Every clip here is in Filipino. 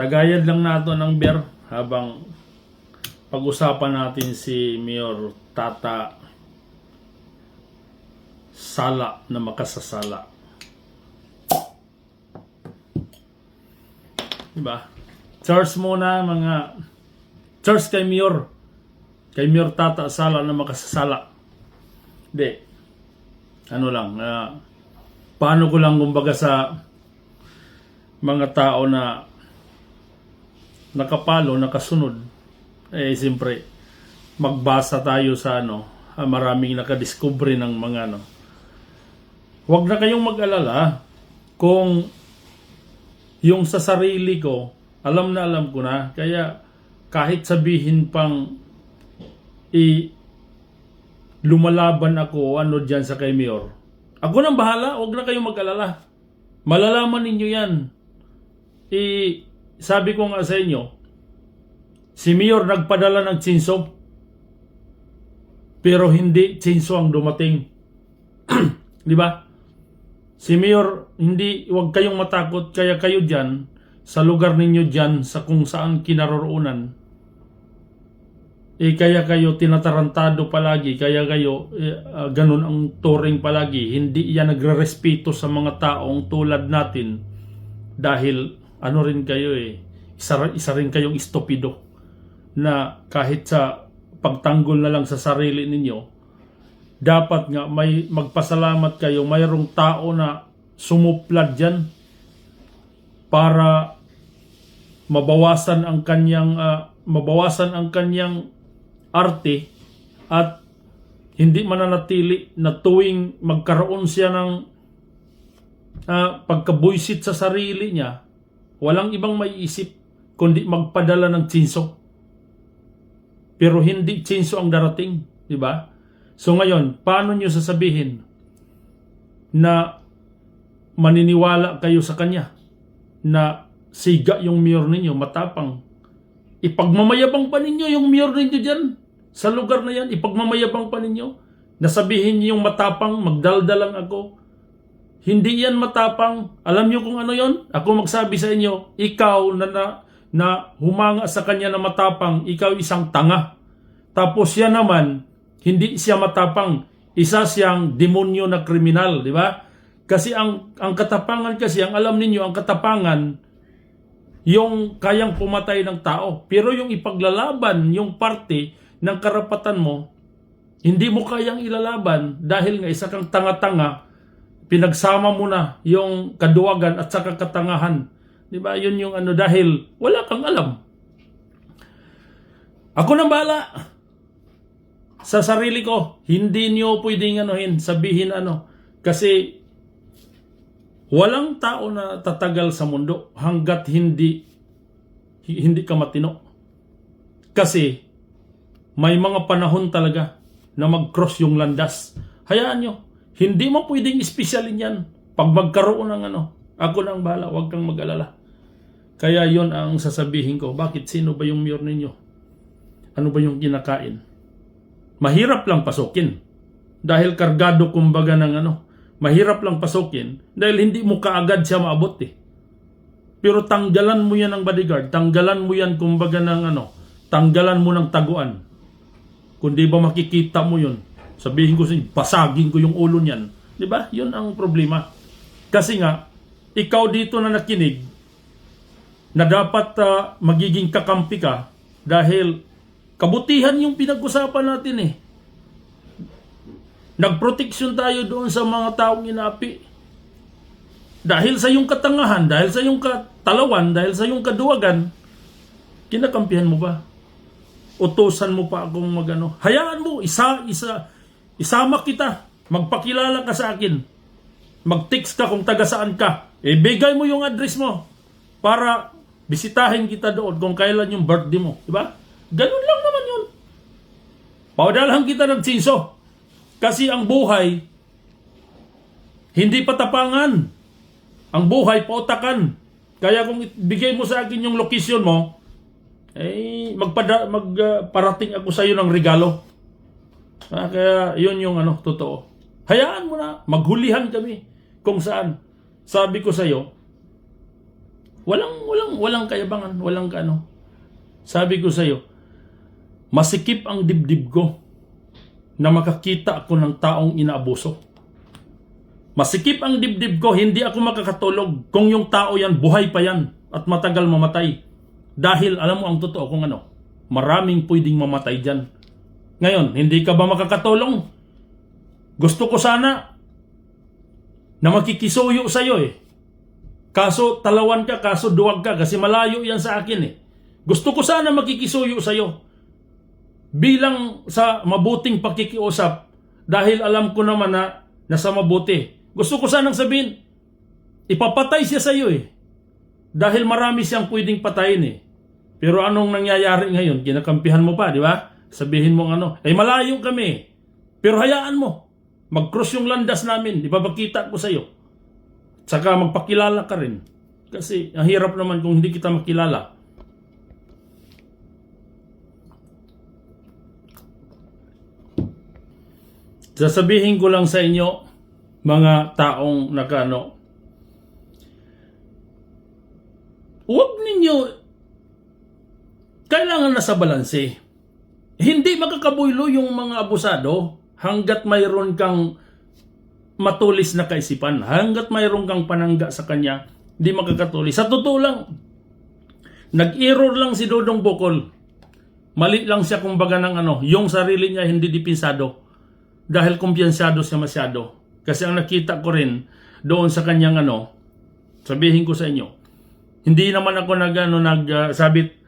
Tagayan lang nato ng beer habang pag-usapan natin si Mayor Tata Sala na makasasala. Diba? Charge muna mga charge kay Mayor. Kay Mayor Tata Sala na makasasala. Hindi. Ano lang, ah, paano ko lang kumbaga sa mga tao na nakapalo, nakasunod, eh siyempre, magbasa tayo sa ano, ah, maraming nakadiscovery ng mga ano. Huwag na kayong mag-alala kung yung sa sarili ko, alam na alam ko na, kaya kahit sabihin pang i lumalaban ako ano dyan sa kay Mayor. Ako nang bahala, huwag na kayong mag-alala. Malalaman ninyo yan. I, sabi ko nga sa inyo, si Mayor nagpadala ng chinso, pero hindi chinso ang dumating. Di ba? Si Mayor, hindi, huwag kayong matakot, kaya kayo dyan, sa lugar ninyo dyan, sa kung saan kinaroroonan, eh kaya kayo tinatarantado palagi, kaya kayo eh, ah, ganun ang turing palagi. Hindi yan nagre-respeto sa mga taong tulad natin dahil ano rin kayo eh, isa, isa rin kayong istupido na kahit sa pagtanggol na lang sa sarili ninyo, dapat nga may magpasalamat kayo, mayroong tao na sumuplad dyan para mabawasan ang kanyang ah, mabawasan ang kanyang arte at hindi mananatili na tuwing magkaroon siya ng ah, pagkabuisit sa sarili niya, walang ibang maiisip kundi magpadala ng tsinso. Pero hindi tsinso ang darating, di ba? So ngayon, paano nyo sasabihin na maniniwala kayo sa kanya na siga yung mayor ninyo, matapang. Ipagmamayabang pa ninyo yung mayor ninyo dyan. Sa lugar na yan, ipagmamayabang pa ninyo. Nasabihin niyo yung matapang, magdaldalang ako. Hindi yan matapang. Alam niyo kung ano yon? Ako magsabi sa inyo, ikaw na, na, na humanga sa kanya na matapang, ikaw isang tanga. Tapos siya naman, hindi siya matapang. Isa siyang demonyo na kriminal, di ba? Kasi ang, ang katapangan kasi, ang alam ninyo, ang katapangan, yung kayang pumatay ng tao. Pero yung ipaglalaban, yung parte ng karapatan mo, hindi mo kayang ilalaban dahil nga isa kang tanga-tanga, pinagsama mo na yung kaduwagan at saka katangahan. Di ba? Yun yung ano dahil wala kang alam. Ako nang bala. Sa sarili ko, hindi niyo pwedeng anuhin, sabihin ano. Kasi walang tao na tatagal sa mundo hanggat hindi hindi ka matino. Kasi may mga panahon talaga na mag-cross yung landas. Hayaan nyo, hindi mo pwedeng espesyalin yan. Pag magkaroon ng ano, ako nang bahala, huwag kang mag-alala. Kaya yon ang sasabihin ko. Bakit? Sino ba yung mayor ninyo? Ano ba yung kinakain? Mahirap lang pasukin. Dahil kargado kumbaga ng ano, mahirap lang pasukin dahil hindi mo kaagad siya maabot eh. Pero tanggalan mo yan ng bodyguard, tanggalan mo yan kumbaga ng ano, tanggalan mo ng taguan. Kung di ba makikita mo yun, sabihin ko sa basagin ko yung ulo niyan. Di ba? Yun ang problema. Kasi nga, ikaw dito na nakinig, na dapat ah, magiging kakampi ka dahil kabutihan yung pinag-usapan natin eh. Nagproteksyon tayo doon sa mga taong inapi. Dahil sa iyong katangahan, dahil sa iyong katalawan, dahil sa iyong kaduwagan, kinakampihan mo ba? Utosan mo pa akong magano. Hayaan mo, isa, isa, isama kita. Magpakilala ka sa akin. Mag-text ka kung taga saan ka. Ibigay mo yung address mo para bisitahin kita doon kung kailan yung birthday mo. Diba? Ganun lang naman yun. Paudalhan kita ng tsinso. Kasi ang buhay, hindi patapangan. Ang buhay, pautakan. Kaya kung bigay mo sa akin yung location mo, eh, magpada, magparating ako sa iyo ng regalo. Ah, kaya yun yung ano, totoo. Hayaan mo na, maghulihan kami kung saan. Sabi ko sa iyo, Walang, walang, walang kayabangan, walang ano. Sabi ko sa'yo, masikip ang dibdib ko na makakita ako ng taong inaabuso. Masikip ang dibdib ko, hindi ako makakatulog kung yung tao yan, buhay pa yan at matagal mamatay. Dahil alam mo ang totoo kung ano, maraming pwedeng mamatay dyan. Ngayon, hindi ka ba makakatulong? Gusto ko sana na makikisuyo sa'yo eh. Kaso talawan ka, kaso duwag ka kasi malayo yan sa akin eh. Gusto ko sana makikisuyo sa'yo. Bilang sa mabuting pakikiusap dahil alam ko naman na nasa mabuti. Gusto ko sanang sabihin, ipapatay siya sa'yo eh. Dahil marami siyang pwedeng patayin eh. Pero anong nangyayari ngayon? Kinakampihan mo pa, di ba? Sabihin mo ano, eh malayo kami. Pero hayaan mo. Mag-cross yung landas namin. Ipapakita ko sa'yo. Saka magpakilala ka rin. Kasi ang hirap naman kung hindi kita makilala. Sasabihin ko lang sa inyo, mga taong nakano, huwag ninyo, kailangan nasa balanse. Hindi makakabuylo yung mga abusado hanggat mayroon kang matulis na kaisipan. Hanggat mayroon kang panangga sa kanya, hindi makakatulis. Sa totoo lang, nag-error lang si Dodong Bokol. Mali lang siya kumbaga ng ano, yung sarili niya hindi dipinsado. Dahil kumpiyansyado siya masyado. Kasi ang nakita ko rin doon sa kanyang ano, sabihin ko sa inyo, hindi naman ako nag, ano, nag uh, sabit,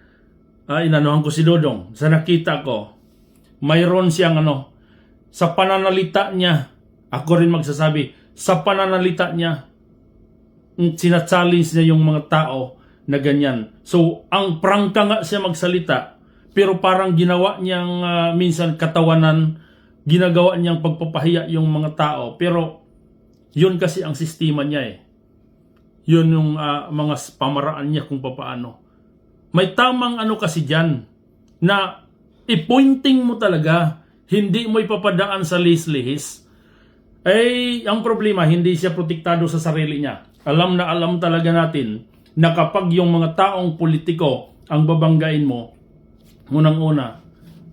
uh, inanuhan ko si Dodong. Sa nakita ko, mayroon siyang ano, sa pananalita niya, ako rin magsasabi, sa pananalita niya, mm, sinachallenge niya yung mga tao na ganyan. So, ang prangka nga siya magsalita, pero parang ginawa niyang ah, minsan katawanan, ginagawa niyang pagpapahiya yung mga tao. Pero, yun kasi ang sistema niya eh. Yun yung ah, mga pamaraan niya kung papaano. May tamang ano kasi dyan, na ipointing mo talaga, hindi mo ipapadaan sa lihis-lihis. Eh, ang problema, hindi siya protektado sa sarili niya. Alam na alam talaga natin na kapag yung mga taong politiko ang babanggain mo, unang-una,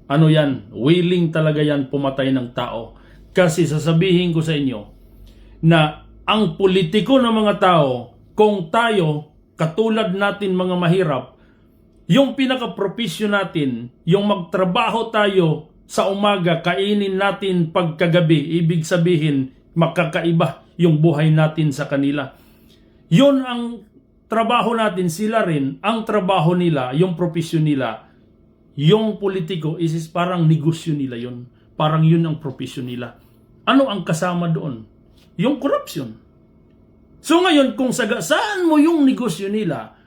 ano yan, willing talaga yan pumatay ng tao. Kasi sasabihin ko sa inyo na ang politiko ng mga tao, kung tayo, katulad natin mga mahirap, yung pinaka-propisyo natin, yung magtrabaho tayo sa umaga, kainin natin pagkagabi, ibig sabihin, makakaiba yung buhay natin sa kanila. Yun ang trabaho natin, sila rin, ang trabaho nila, yung propisyon nila, yung politiko is, is parang negosyo nila yun. Parang yun ang propisyon nila. Ano ang kasama doon? Yung corruption. So ngayon, kung sagasaan mo yung negosyo nila,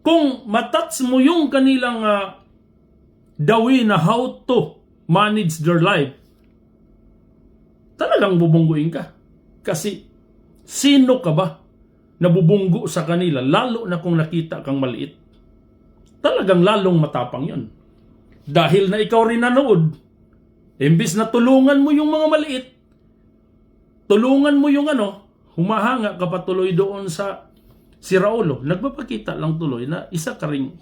kung matats mo yung kanilang ah, dawi na how to manage their life, talagang bubungguin ka. Kasi sino ka ba na bubunggo sa kanila, lalo na kung nakita kang maliit? Talagang lalong matapang yon. Dahil na ikaw rin nanood, imbis na tulungan mo yung mga maliit, tulungan mo yung ano, humahanga ka pa tuloy doon sa si Raulo, nagpapakita lang tuloy na isa ka ring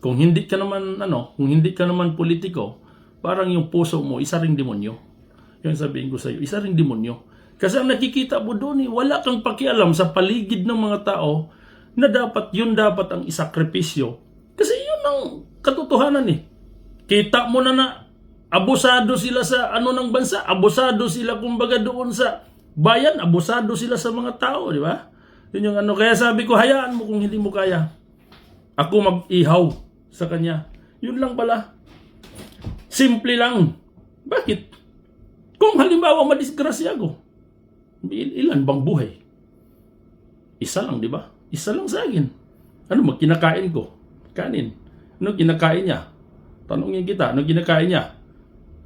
kung hindi ka naman ano, kung hindi ka naman politiko, parang yung puso mo isa ring demonyo. Yung sabihin ko sa iyo, isa ring demonyo. Kasi ang nakikita mo doon, eh, wala kang pakialam sa paligid ng mga tao na dapat yun dapat ang isakripisyo. Kasi yun ang katotohanan eh. Kita mo na na abusado sila sa ano ng bansa, abusado sila kumbaga doon sa bayan, abusado sila sa mga tao, di ba? Yun yung ano, kaya sabi ko, hayaan mo kung hindi mo kaya. Ako mag-ihaw sa kanya. Yun lang pala. Simple lang. Bakit? Kung halimbawa madisgrasya il- ilan bang buhay? Isa lang, di ba? Isa lang sa akin. Ano magkinakain ko? Kanin. Ano kinakain niya? Tanungin kita, ano kinakain niya?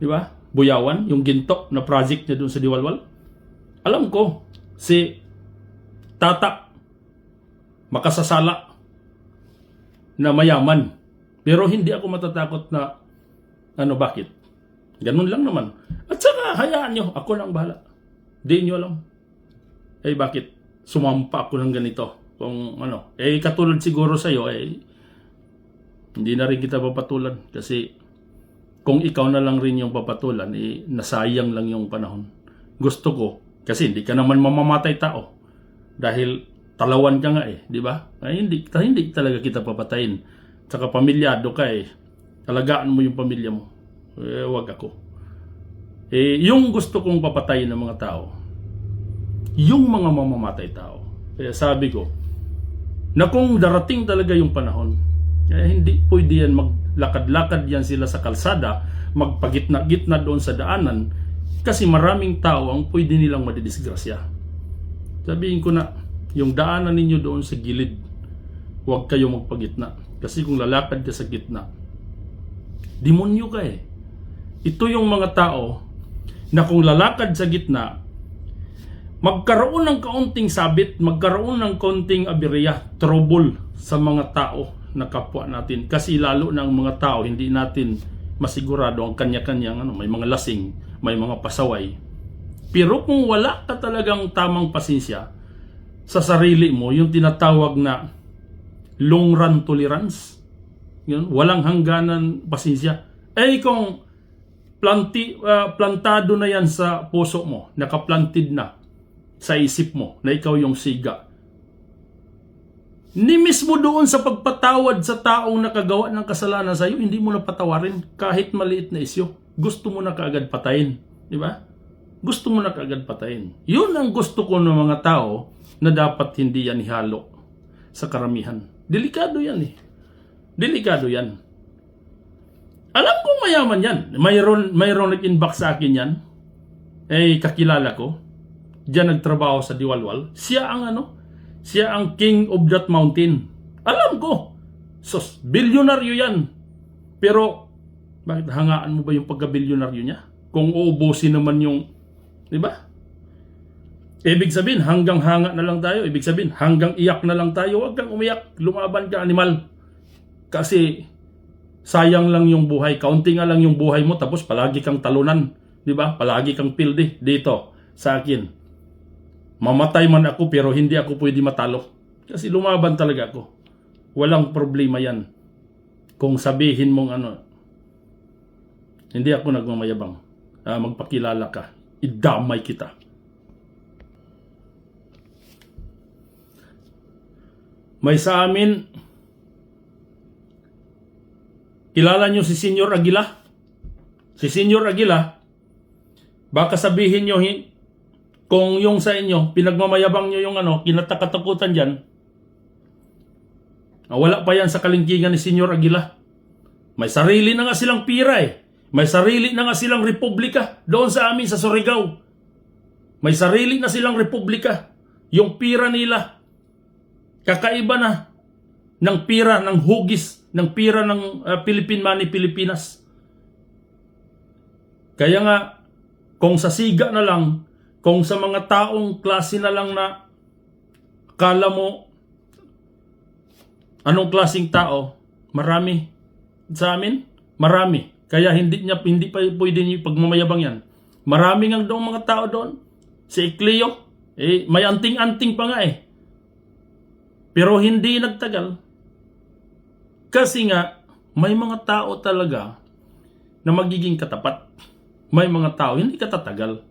Di ba? Buyawan, yung ginto na project niya doon sa Diwalwal. Alam ko, si Tata makasasala na mayaman. Pero hindi ako matatakot na ano bakit? Ganun lang naman. At saka hayaan nyo, ako lang bahala. Di nyo alam. Eh bakit? Sumampa ako ng ganito. Kung ano, eh katulad siguro sa'yo, eh, hindi na rin kita papatulan. Kasi kung ikaw na lang rin yung papatulan, eh, nasayang lang yung panahon. Gusto ko, kasi hindi ka naman mamamatay tao. Dahil talawan ka nga eh, di ba? Ay, hindi, ta- hindi talaga kita papatayin. Tsaka pamilyado ka eh. Talagaan mo yung pamilya mo. Eh, wag ako. Eh, yung gusto kong papatayin ng mga tao, yung mga mamamatay tao. Kaya sabi ko, na kung darating talaga yung panahon, eh, hindi pwede yan maglakad-lakad yan sila sa kalsada, magpagitna-gitna doon sa daanan, kasi maraming tao ang pwede nilang madidisgrasya. Sabihin ko na, yung daanan ninyo doon sa gilid, huwag kayo magpagitna. Kasi kung lalakad ka sa gitna, demonyo ka eh. Ito yung mga tao na kung lalakad sa gitna, magkaroon ng kaunting sabit, magkaroon ng konting aberya, trouble sa mga tao na kapwa natin. Kasi lalo na ang mga tao, hindi natin masigurado ang kanya-kanyang ano, may mga lasing, may mga pasaway. Pero kung wala ka talagang tamang pasensya sa sarili mo, yung tinatawag na long run tolerance, yun, walang hangganan pasensya. Eh kung planti, ah, plantado na yan sa puso mo, nakaplantid na sa isip mo na ikaw yung siga. Ni mismo doon sa pagpatawad sa taong nakagawa ng kasalanan sa iyo, hindi mo na patawarin kahit maliit na isyo. Gusto mo na kaagad patayin. Di ba? Gusto mo na kaagad patayin. Yun ang gusto ko ng mga tao na dapat hindi yan ihalo sa karamihan. Delikado yan eh. Delikado yan. Alam kong mayaman yan. Mayroon, mayroon nag-inbox sa akin yan. Eh, kakilala ko. Diyan nagtrabaho sa Diwalwal. Siya ang ano? Siya ang king of that mountain. Alam ko. Sos, bilyonaryo yan. Pero, bakit hangaan mo ba yung pagka-bilyonaryo niya? Kung uubusin naman yung, di ba? Ibig sabihin, hanggang hanga na lang tayo. Ibig sabihin, hanggang iyak na lang tayo. Huwag kang umiyak. Lumaban ka, animal. Kasi, sayang lang yung buhay. Kaunti nga lang yung buhay mo, tapos palagi kang talunan. Di ba? Palagi kang pildi dito sa akin. Mamatay man ako pero hindi ako pwede matalo. Kasi lumaban talaga ako. Walang problema yan. Kung sabihin mong ano, hindi ako nagmamayabang. Ah, magpakilala ka. Idamay kita. May sa amin, kilala nyo si Senyor Aguila? Si Senyor Aguila, baka sabihin nyo, kung yung sa inyo, pinagmamayabang nyo yung ano, kinatakatakutan dyan, wala pa yan sa kalingkingan ni Senyor Aguila. May sarili na nga silang pira eh. May sarili na nga silang republika doon sa amin sa Surigao. May sarili na silang republika. Yung pira nila, kakaiba na ng pira, ng hugis, ng pira ng ah, Philippine Money Pilipinas. Kaya nga, kung sa siga na lang, kung sa mga taong klase na lang na kala mo anong klasing tao, marami sa amin, marami. Kaya hindi niya hindi pa pwede niya pagmamayabang yan. Marami nga daw mga tao doon. Si Ecleo, eh, may anting-anting pa nga eh. Pero hindi nagtagal. Kasi nga, may mga tao talaga na magiging katapat. May mga tao, hindi katatagal.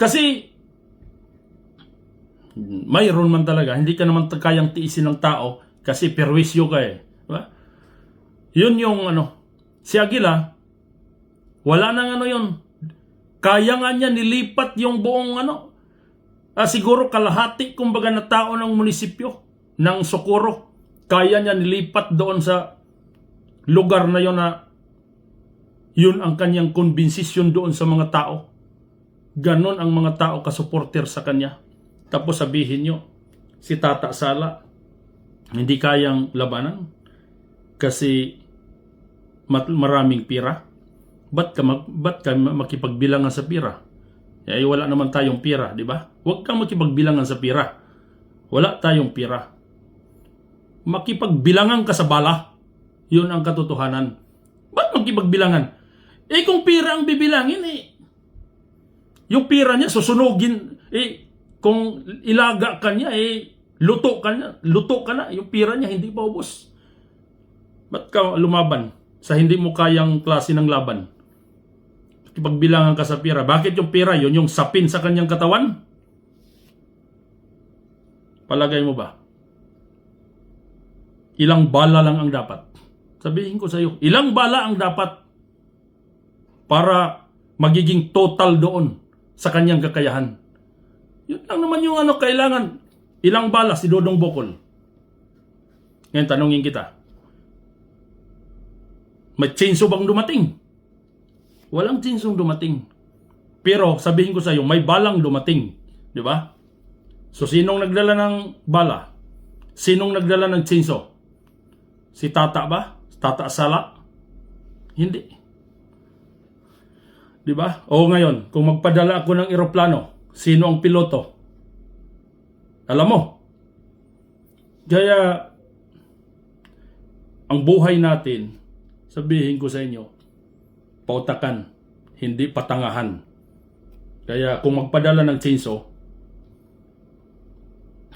Kasi, mayroon man talaga, hindi ka naman kayang tiisin ng tao kasi perwisyo ka eh. Diba? Yun yung ano, si Aguila, wala nang ano yun. Kaya nga niya nilipat yung buong ano, ah, siguro kalahati kumbaga na tao ng munisipyo ng Socorro. Kaya niya nilipat doon sa lugar na yon na yun ang kanyang konbinsisyon doon sa mga tao. Ganon ang mga tao kasuporter sa kanya. Tapos sabihin nyo, si Tata Sala, hindi kayang labanan kasi maraming pira. Ba't ka, mag- ba't ka makipagbilangan sa pira? Eh, wala naman tayong pira, di ba? Huwag kang makipagbilangan sa pira. Wala tayong pira. Makipagbilangan ka sa bala. Yun ang katotohanan. Ba't makipagbilangan? Eh kung pira ang bibilangin, eh, yung pira niya susunugin, eh, kung ilaga ka niya, eh, Luto ka na, luto ka na, yung pira niya hindi pa ubos. Ba't ka lumaban sa hindi mo kayang klase ng laban? Pagbilangan ka sa pira. Bakit yung pira yun? Yung sapin sa kanyang katawan? Palagay mo ba? Ilang bala lang ang dapat? Sabihin ko sa iyo, ilang bala ang dapat para magiging total doon sa kanyang kakayahan? Yun lang naman yung ano kailangan. Ilang bala si Dodong Bokol? Ngayon tanongin kita. May chainsaw bang dumating? Walang chainsaw dumating. Pero sabihin ko sa iyo, may balang dumating. Di ba? So sinong nagdala ng bala? Sinong nagdala ng chainsaw? Si Tata ba? Tata Sala? Hindi. Di ba? O ngayon, kung magpadala ako ng eroplano, sino ang piloto? Alam mo. Kaya, ang buhay natin, sabihin ko sa inyo, pautakan, hindi patangahan. Kaya kung magpadala ng chainsaw,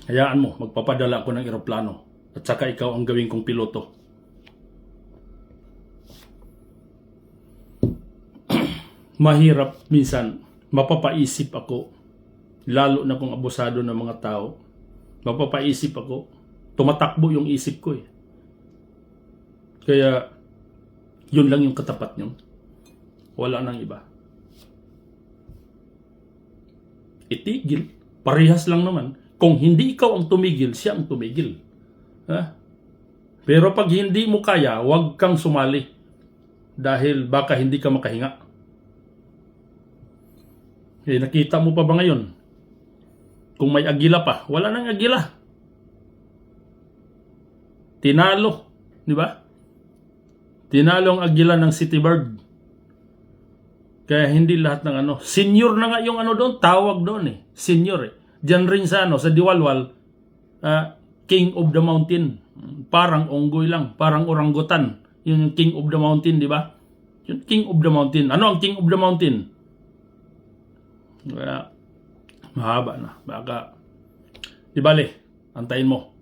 hayaan mo, magpapadala ako ng eroplano. At saka ikaw ang gawin kong piloto. Mahirap minsan, mapapaisip ako, lalo na kung abusado ng mga tao, mapapaisip ako, tumatakbo yung isip ko eh. Kaya, yun lang yung katapat nyo. Wala nang iba. Itigil. Parehas lang naman. Kung hindi ikaw ang tumigil, siya ang tumigil. Ha? Pero pag hindi mo kaya, huwag kang sumali. Dahil baka hindi ka makahinga. Eh, nakita mo pa ba ngayon? Kung may agila pa, wala nang agila. Tinalo, di ba? Tinalo ang agila ng City Bird. Kaya hindi lahat ng ano. Senior na nga yung ano doon, tawag doon eh. Senior eh. Diyan rin sa ano, sa Diwalwal, ah, King of the Mountain. Parang unggoy lang, parang orangutan. Yun yung King of the Mountain, di ba? Yung King of the Mountain. Ano ang King of the Mountain? Kaya, mahaba na. Baka, di bale, antayin mo.